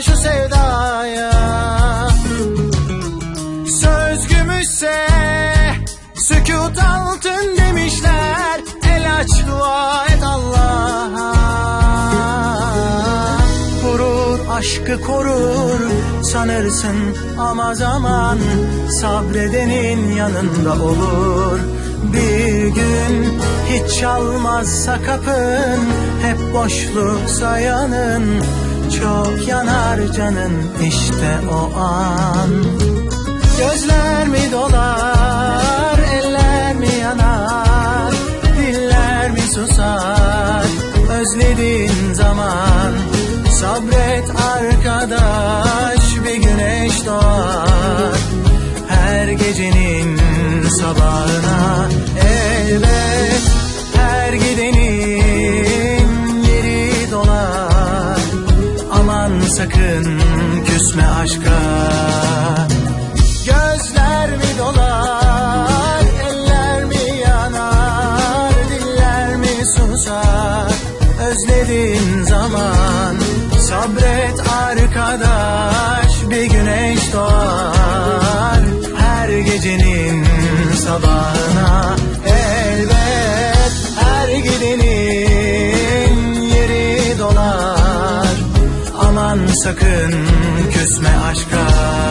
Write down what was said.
şu sevdaya. Söz gümüşse sükut altın demişler El aç dua et Allah'a. Vurur aşkı korur sanırsın ama zaman Sabredenin yanında olur. Bir gün Hiç çalmazsa kapın hep boşluksa yanın Çok yanar canın işte o an. Gözler mi dolar, eller mi yanar, diller mi susar, özlediğin zaman sabret arkadaş sakın küsme aşka. Gözler mi dolar, eller mi yanar, diller mi susar? Özlediğin zaman sabret arkadaş bir güneş doğar. Her gecenin sabahına elbet her gidenin sakın küsme aşka.